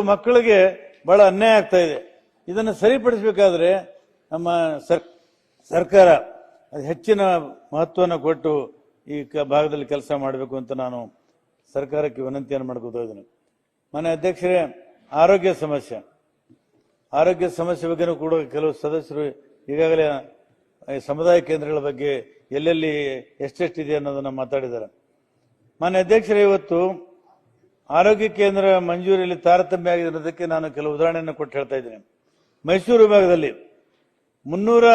ಮಕ್ಕಳಿಗೆ ಬಹಳ ಅನ್ಯಾಯ ಆಗ್ತಾ ಇದೆ. ಇದನ್ನು ಸರಿಪಡಿಸಬೇಕಾದ್ರೆ ನಮ್ಮ ಸರ್, ಸರ್ಕಾರ ಹೆಚ್ಚಿನ ಮಹತ್ವನ ಕೊಟ್ಟು ಈ ಭಾಗದಲ್ಲಿ ಕೆಲಸ ಮಾಡಬೇಕು ಅಂತ ನಾನು ಸರ್ಕಾರಕ್ಕೆ ವಿನಂತಿಯನ್ನು ಮಾಡ್ಕೋತಾ ಇದ್ದೀನಿ. ಮನೆ ಅಧ್ಯಕ್ಷರೇ, ಆರೋಗ್ಯ ಸಮಸ್ಯೆ. ಆರೋಗ್ಯ ಸಮಸ್ಯೆ ಬಗ್ಗೆನೂ ಕೂಡ ಕೆಲವು ಸದಸ್ಯರು ಈಗಾಗಲೇ ಸಮುದಾಯ ಕೇಂದ್ರಗಳ ಬಗ್ಗೆ ಎಲ್ಲೆಲ್ಲಿ ಎಷ್ಟೆಷ್ಟಿದೆ ಅನ್ನೋದನ್ನ ಮಾತಾಡಿದ್ದಾರೆ. ಮಾನ್ಯ ಅಧ್ಯಕ್ಷರೇ, ಇವತ್ತು ಆರೋಗ್ಯ ಕೇಂದ್ರ ಮಂಜೂರಿಯಲ್ಲಿ ತಾರತಮ್ಯ ಆಗಿದೆ ಅನ್ನೋದಕ್ಕೆ ನಾನು ಕೆಲವು ಉದಾಹರಣೆಯನ್ನು ಕೊಟ್ಟು ಹೇಳ್ತಾ ಇದ್ದೇನೆ. ಮೈಸೂರು ವಿಭಾಗದಲ್ಲಿ ಮುನ್ನೂರ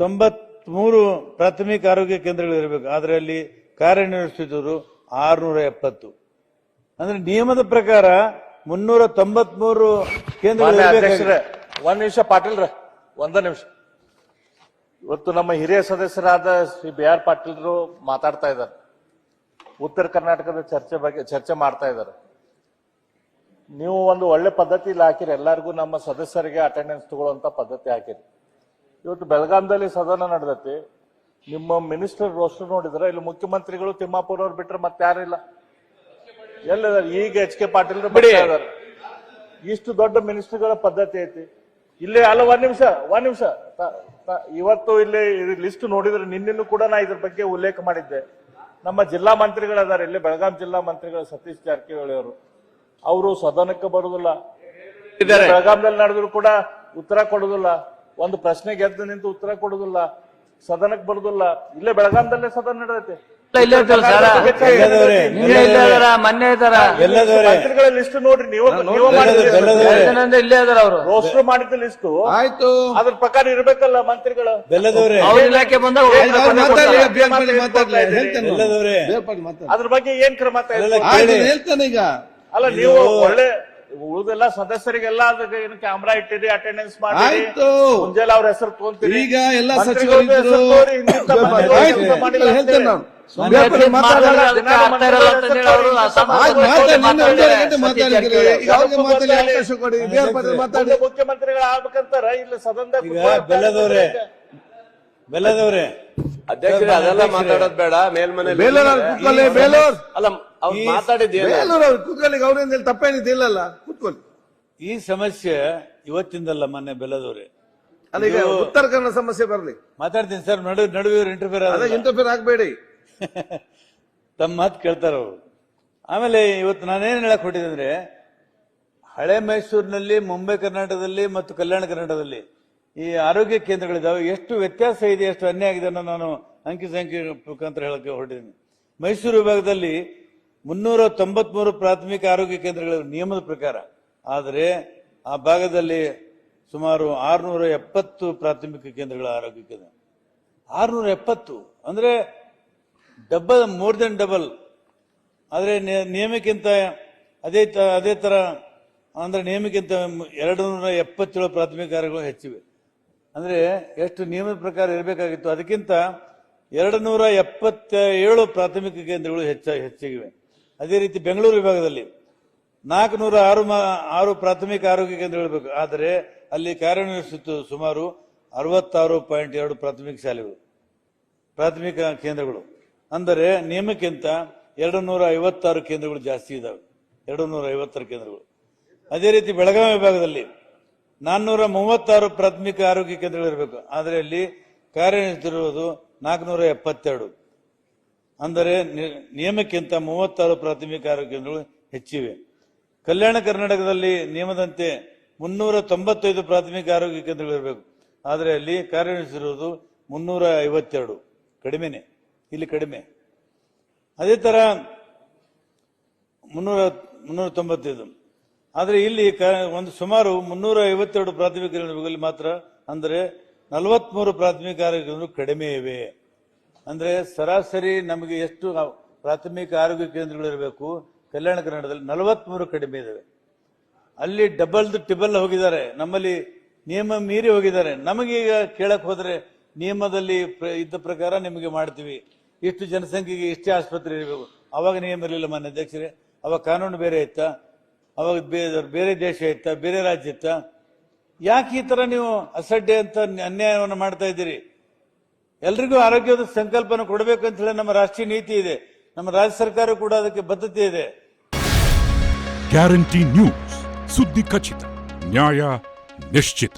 ತೊಂಬತ್ಮೂರು ಪ್ರಾಥಮಿಕ ಆರೋಗ್ಯ ಕೇಂದ್ರಗಳು ಇರಬೇಕು. ಆದರೆ ಅಲ್ಲಿ ಕಾರ್ಯನಿರ್ವಹಿಸುತ್ತಿದ್ದರು ಆರುನೂರ ಎಪ್ಪತ್ತು. ಅಂದ್ರೆ ನಿಯಮದ ಪ್ರಕಾರ ಮುನ್ನೂರ ತೊಂಬತ್ಮೂರು ಇರ್ಬೇಕಾಗಿತ್ತು. ಒಂದ್ ನಿಮಿಷ ಪಾಟೀಲ್ರ ಒಂದ ನಿಮಿಷ. ಇವತ್ತು ನಮ್ಮ ಹಿರಿಯ ಸದಸ್ಯರಾದ ಶ್ರೀ ಬಿ ಆರ್ ಪಾಟೀಲ್ರು ಮಾತಾಡ್ತಾ ಇದ್ದಾರೆ. ಉತ್ತರ ಕರ್ನಾಟಕದ ಚರ್ಚೆ ಬಗ್ಗೆ ಚರ್ಚೆ ಮಾಡ್ತಾ ಇದ್ದಾರೆ. ನೀವು ಒಂದು ಒಳ್ಳೆ ಪದ್ಧತಿ ಇಲ್ಲಿ ಹಾಕಿರಿ. ಎಲ್ಲರಿಗೂ ನಮ್ಮ ಸದಸ್ಯರಿಗೆ ಅಟೆಂಡೆನ್ಸ್ ತಗೊಳ್ಳುವಂತ ಪದ್ಧತಿ ಹಾಕಿರಿ. ಇವತ್ತು ಬೆಳಗಾಂದಲ್ಲಿ ಸದನ ನಡೆದತಿ. ನಿಮ್ಮ ಮಿನಿಸ್ಟರ್ ರೋಸ್ಟರ್ ನೋಡಿದ್ರೆ ಇಲ್ಲಿ ಮುಖ್ಯಮಂತ್ರಿಗಳು ತಿಮ್ಮಾಪುರ ಅವ್ರು ಬಿಟ್ರೆ ಮತ್ತೆ ಯಾರಿಲ್ಲ ಎಲ್ಲಿದ್ದಾರೆ ಈಗ ಎಚ್ ಕೆ ಪಾಟೀಲ್ ಬಿಡಿ. ಇಷ್ಟು ದೊಡ್ಡ ಮಿನಿಸ್ಟರ್ಗಳ ಪದ್ಧತಿ ಐತಿ. ಇಲ್ಲಿ ಅಲ್ಲ ಒಂದ್ ನಿಮಿಷ ಒಂದ್ ನಿಮಿಷ. ಇವತ್ತು ಇಲ್ಲಿ ಲಿಸ್ಟ್ ನೋಡಿದ್ರೆ ನಿನ್ನೆನೂ ಕೂಡ ನಾ ಇದ್ರ ಬಗ್ಗೆ ಉಲ್ಲೇಖ ಮಾಡಿದ್ದೆ. ನಮ್ಮ ಜಿಲ್ಲಾ ಮಂತ್ರಿಗಳದಾರ. ಇಲ್ಲಿ ಬೆಳಗಾಂ ಜಿಲ್ಲಾ ಮಂತ್ರಿಗಳು ಸತೀಶ್ ಜಾರಕಿಹೊಳಿ ಅವರು. ಅವರು ಸದನಕ್ಕೆ ಬರುದಿಲ್ಲ. ಬೆಳಗಾಂದಲ್ಲಿ ನಡೆದ್ರು ಕೂಡ ಉತ್ತರ ಕೊಡುದಿಲ್ಲ. ಒಂದು ಪ್ರಶ್ನೆಗೆ ಎದ್ದು ನಿಂತು ಉತ್ತರ ಕೊಡುದಿಲ್ಲ. ಸದನಕ್ಕೆ ಬರುದಿಲ್ಲ. ಇಲ್ಲೇ ಬೆಳಗಾಂದಲ್ಲೇ ಸದನ ನಡೆದೈತೆ. ಇಲ್ಲೇ ಇರ್ತಾರಲ್ಲ ಸರ್. ಎಲ್ಲದವರೇ, ನಿನ್ನೆ ಇಲ್ಲೇ ಇದಾರ ಮೊನ್ನೆ ಇದಾರ ಎಲ್ಲದವರೇ. ಮಂತ್ರಿಗಳ ಲಿಸ್ಟ್ ನೋಡ್ರಿ ನೀವು ನೀವು ಇಲ್ಲೇ ಇದಾರ ಅವರು? ರೋಸ್ಟರ್ ಮಾಡಿದ ಲಿಸ್ಟ್ ಆಯ್ತು. ಅದ್ರ ಪ್ರಕಾರ ಇರ್ಬೇಕಲ್ಲ ಮಂತ್ರಿಗಳು. ಬೆಲ್ಲದವರೇ. ಅವ್ರ ಇಲಾಖೆ ಬಂದಾಗ. ಅದ್ರ ಬಗ್ಗೆ ಏನ್ ಕ್ರಮ? ಹೇಳ್ತೇನೆ ಈಗ. ಅಲ್ಲ ನೀವು ಒಳ್ಳೆ ಉಳಿದೆಲ್ಲ ಸದಸ್ಯರಿಗೆಲ್ಲ ಅದಕ್ಕೆ ಏನು ಕ್ಯಾಮ್ರಾ ಇಟ್ಟಿರಿ ಅಟೆಂಡೆನ್ಸ್ ಮಾಡಿ ಆಯ್ತು. ಮುಂಜಾನೆ ಅವ್ರ ಹೆಸರು ತಗೊಂತೀರಿ ಈಗ ಎಲ್ಲ ಮಂತ್ರಿಗಳದ್ದು ಮುಖ್ಯಮಂತ್ರಿಗಳು ಆಗ್ಬೇಕಂತಾರ. ಇಲ್ಲಿ ಕೂತ್ಕೊಂಡು ಬೆಲ್ಲದವ್ರೆ. ಬೆಲ್ಲದವರೇ. ಅಧ್ಯಕ್ಷರೇ ಅದೆಲ್ಲ ಮಾತಾಡೋದ್ ಬೇಡ. ಮೇಲ್ಮನೆ ಬೇಲೂರು ಅವ್ರು ಕೂತ್ಕೊಳ್ಳಿ ಬೇಲೂರ್. ಅಲ್ಲ ಅವ್ರು ಮಾತಾಡಿದ್ದೀವಿ ಕೂತ್ಕೊಳ್ಳಿ ಅವರಿಂದ ತಪ್ಪೇನಿದೆ ಇಲ್ಲಲ್ಲ. ಕೂತ್ಕೊಳ್ಳಿ. ಈ ಸಮಸ್ಯೆ ಇವತ್ತಿಂದಲ್ಲ ಮೊನ್ನೆ ಬೆಲ್ಲದವ್ರೆ. ಅಲ್ಲ ಈಗ ಉತ್ತರ ಕನ್ನಡ ಸಮಸ್ಯೆ ಬರ್ಲಿ. ಮಾತಾಡ್ತೀನಿ ಸರ್ ನಡುವೆ ನಡುವೆ ಇಂಟರ್ಫಿಯರ್ ಇಂಟರ್ಫಿಯರ್ ಆಗ್ಬೇಡಿ. ತಮ್ಮ ಮಾತು ಕೇಳ್ತಾರ? ಅವರು ಆಮೇಲೆ ಇವತ್ತು ನಾನೇನು ಹೇಳಕ್ ಹೊಟ್ಟಿದೆ ಅಂದ್ರೆ, ಹಳೆ ಮೈಸೂರಿನಲ್ಲಿ, ಮುಂಬೈ ಕರ್ನಾಟಕದಲ್ಲಿ ಮತ್ತು ಕಲ್ಯಾಣ ಕರ್ನಾಟಕದಲ್ಲಿ ಈ ಆರೋಗ್ಯ ಕೇಂದ್ರಗಳಿದಾವೆ. ಎಷ್ಟು ವ್ಯತ್ಯಾಸ ಇದೆ, ಎಷ್ಟು ಅನ್ಯಾಯ ಆಗಿದೆ ಅನ್ನೋ ನಾನು ಅಂಕಿ ಸಂಖ್ಯೆ ಮುಖಾಂತರ ಹೇಳಕ್ಕೆ ಹೊರಟಿದ್ದೀನಿ. ಮೈಸೂರು ವಿಭಾಗದಲ್ಲಿ ಮುನ್ನೂರ ತೊಂಬತ್ಮೂರು ಪ್ರಾಥಮಿಕ ಆರೋಗ್ಯ ಕೇಂದ್ರಗಳ ನಿಯಮದ ಪ್ರಕಾರ, ಆದರೆ ಆ ಭಾಗದಲ್ಲಿ ಸುಮಾರು ಆರುನೂರ ಎಪ್ಪತ್ತು ಪ್ರಾಥಮಿಕ ಕೇಂದ್ರಗಳ ಆರೋಗ್ಯ ಕೇಂದ್ರ. ಆರುನೂರ ಎಪ್ಪತ್ತು. ಅಂದ್ರೆ ಡಬಲ್ ಮೋರ್ ದೆನ್ ಡಬಲ್ ಆದರೆ ನಿಯಮಕ್ಕಿಂತ ಅದೇ ಅದೇ ಥರ ಅಂದರೆ ನಿಯಮಕ್ಕಿಂತ ಎರಡು ನೂರ ಎಪ್ಪತ್ತೇಳು ಪ್ರಾಥಮಿಕ ಕಾರ್ಯಗಳು ಹೆಚ್ಚಿವೆ. ಅಂದರೆ ಎಷ್ಟು ನಿಯಮದ ಪ್ರಕಾರ ಇರಬೇಕಾಗಿತ್ತು, ಅದಕ್ಕಿಂತ ಎರಡು ನೂರ ಎಪ್ಪತ್ತ ಏಳು ಪ್ರಾಥಮಿಕ ಕೇಂದ್ರಗಳು ಹೆಚ್ಚ, ಹೆಚ್ಚಿಗಿವೆ. ಅದೇ ರೀತಿ ಬೆಂಗಳೂರು ವಿಭಾಗದಲ್ಲಿ ನಾಲ್ಕುನೂರ ಆರು ಮಾ- ಆರು ಪ್ರಾಥಮಿಕ ಆರೋಗ್ಯ ಕೇಂದ್ರಗಳು ಬೇಕು ಆದರೆ ಅಲ್ಲಿ ಕಾರ್ಯನಿರ್ವಹಿಸುತ್ತ ಸುಮಾರು ಅರವತ್ತಾರು ಪಾಯಿಂಟ್ ಎರಡು ಪ್ರಾಥಮಿಕ ಶಾಲೆಗಳು, ಪ್ರಾಥಮಿಕ ಕೇಂದ್ರಗಳು. ಅಂದರೆ ನಿಯಮಕ್ಕಿಂತ ಎರಡು ನೂರ ಐವತ್ತಾರು ಕೇಂದ್ರಗಳು ಜಾಸ್ತಿ ಇದಾವೆ. ಎರಡು ನೂರ ಐವತ್ತಾರು ಕೇಂದ್ರಗಳು. ಅದೇ ರೀತಿ ಬೆಳಗಾವಿ ವಿಭಾಗದಲ್ಲಿ ನಾನ್ನೂರ ಮೂವತ್ತಾರು ಪ್ರಾಥಮಿಕ ಆರೋಗ್ಯ ಕೇಂದ್ರಗಳು ಇರಬೇಕು. ಆದರೆ ಅಲ್ಲಿ ಕಾರ್ಯನಿರ್ವಹಿಸುತ್ತಿರುವುದು ನಾಲ್ಕುನೂರ ಎಪ್ಪತ್ತೆರಡು ಅಂದರೆ ನಿಯಮಕ್ಕಿಂತ ಮೂವತ್ತಾರು ಪ್ರಾಥಮಿಕ ಆರೋಗ್ಯ ಕೇಂದ್ರಗಳು ಹೆಚ್ಚಿವೆ. ಕಲ್ಯಾಣ ಕರ್ನಾಟಕದಲ್ಲಿ ನಿಯಮದಂತೆ ಮುನ್ನೂರ ತೊಂಬತ್ತೈದು ಪ್ರಾಥಮಿಕ ಆರೋಗ್ಯ ಕೇಂದ್ರಗಳು ಇರಬೇಕು. ಆದರೆ ಅಲ್ಲಿ ಕಾರ್ಯನಿರ್ವಹಿಸಿರುವುದು ಮುನ್ನೂರ ಐವತ್ತೆರಡು ಕಡಿಮೆನೆ. ಇಲ್ಲಿ ಕಡಿಮೆ. ಅದೇ ತರ ಮುನ್ನೂರ ಮುನ್ನೂರ ತೊಂಬತ್ತೈದು. ಆದರೆ ಇಲ್ಲಿ ಒಂದು ಸುಮಾರು ಮುನ್ನೂರ ಐವತ್ತೆರಡು ಪ್ರಾಥಮಿಕ ಕೇಂದ್ರಗಳಲ್ಲಿ ಮಾತ್ರ ಅಂದರೆ ನಲವತ್ಮೂರು ಪ್ರಾಥಮಿಕ ಆರೋಗ್ಯ ಕೇಂದ್ರಗಳು ಕಡಿಮೆ ಇವೆ. ಅಂದ್ರೆ ಸರಾಸರಿ ನಮಗೆ ಎಷ್ಟು ಪ್ರಾಥಮಿಕ ಆರೋಗ್ಯ ಕೇಂದ್ರಗಳು ಇರಬೇಕು? ಕಲ್ಯಾಣ ಕರ್ನಾಟಕದಲ್ಲಿ ನಲವತ್ಮೂರು ಕಡಿಮೆ ಇದಾವೆ. ಅಲ್ಲಿ ಡಬಲ್ ಟಿಬಲ್ ಹೋಗಿದ್ದಾರೆ. ನಮ್ಮಲ್ಲಿ ನಿಯಮ ಮೀರಿ ಹೋಗಿದ್ದಾರೆ. ನಮಗೀಗ ಈಗ ಹೋದರೆ ನಿಯಮದಲ್ಲಿ ಇದ್ದ ಪ್ರಕಾರ ನಿಮಗೆ ಮಾಡ್ತೀವಿ. ಇಷ್ಟು ಜನಸಂಖ್ಯೆಗೆ ಇಷ್ಟೇ ಆಸ್ಪತ್ರೆ ಇರಬೇಕು. ಅವಾಗ ನಿಯಮ ಇರಲಿಲ್ಲ ಮಾನ್ಯ ಅಧ್ಯಕ್ಷರೇ. ಅವಾಗ ಕಾನೂನು ಬೇರೆ ಇತ್ತ. ಅವಾಗ ಬೇರೆ ಬೇರೆ ದೇಶ ಇತ್ತ, ಬೇರೆ ರಾಜ್ಯ ಇತ್ತ. ಯಾಕೆ ಈ ತರ ನೀವು ಅಸಡ್ಡೆ ಅಂತ ಅನ್ಯಾಯವನ್ನು ಮಾಡ್ತಾ ಇದ್ದೀರಿ? ಎಲ್ರಿಗೂ ಆರೋಗ್ಯದ ಸಂಕಲ್ಪನ ಕೊಡಬೇಕು ಅಂತ ಹೇಳಿ ನಮ್ಮ ರಾಷ್ಟ್ರೀಯ ನೀತಿ ಇದೆ. ನಮ್ಮ ರಾಜ್ಯ ಸರ್ಕಾರ ಕೂಡ ಅದಕ್ಕೆ ಬದ್ಧತೆ ಇದೆ. Guarantee news. ಸುದ್ದಿ ಖಚಿತ. ನ್ಯಾಯ ನಿಶ್ಚಿತ.